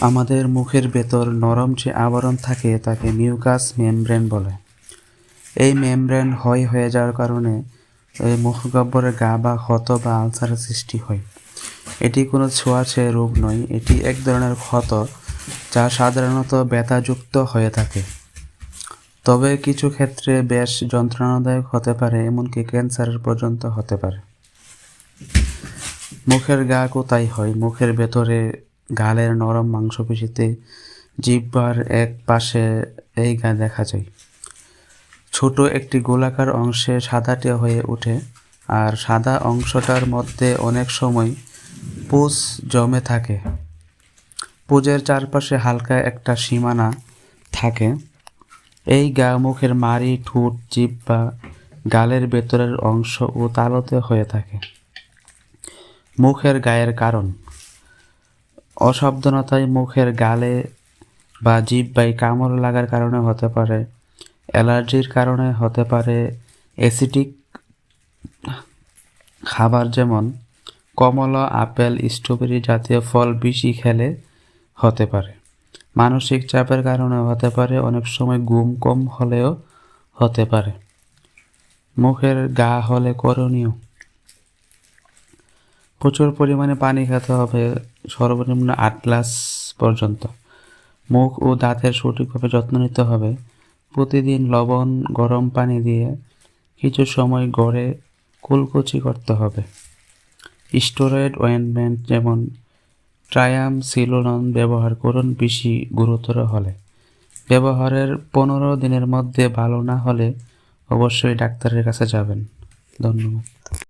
আমাদের মুখের ভেতর নরম যে আবরণ থাকে তাকে মিউকাস মেমব্রেন বলে। এই মেমব্রেন ক্ষয় হয়ে যাওয়ার কারণে মুখগহ্বরে গা বা ক্ষত বা আলসারের সৃষ্টি হয়। এটি কোনো ছোঁয়াছে রোগ নয়, এটি এক ধরনের ক্ষত যা সাধারণত ব্যথাযুক্ত হয়ে থাকে। তবে কিছু ক্ষেত্রে বেশ যন্ত্রণাদায়ক হতে পারে, এমনকি ক্যান্সারের পর্যন্ত হতে পারে। মুখের গা কোথায় হয়? মুখের ভেতরে গালের নরম মাংসপেশিতে জিহ্বার এক পাশে এই গা দেখা যায়। ছোট একটি গোলাকার অংশে সাদাটে হয়ে ওঠে আর সাদা অংশটার মধ্যে অনেক সময় পুষ জমে থাকে। পুজের চারপাশে হালকা একটা সীমানা থাকে। এই গা, মুখের মারি ঠোঁট জিভ বা গালের ভেতরের অংশ ও তালতে হয়ে থাকে। মুখের গায়ের কারণ। অসাবধানতায় মুখের গালে বা জিহ্বায় কামড় লাগার কারণে হতে পারে, অ্যালার্জির কারণে হতে পারে, অ্যাসিডিক খাবার যেমন কমলা, আপেল, স্ট্রবেরি জাতীয় ফল বেশি খেলে হতে পারে। মানসিক চাপের কারণে হতে পারে, অনেক সময় ঘুম কম হলেও হতে পারে। মুখের গা হলে করণীয়। প্রচুর পরিমাণে পানি খেতে হবে সর্বনিম্ন আট গ্লাস পর্যন্ত। মুখ ও দাঁতের সঠিকভাবে যত্ন নিতে হবে। প্রতিদিন লবণ, গরম পানি দিয়ে কিছু সময় গড়ে কুলকুচি করতে হবে। স্টোরয়েড অয়েনমেন্ট যেমন ট্রায়াম সিলোনন ব্যবহার করুন বেশি গুরুতর হলে। ব্যবহারের পনেরো দিনের মধ্যে ভালো না হলে অবশ্যই ডাক্তারের কাছে যাবেন। ধন্যবাদ।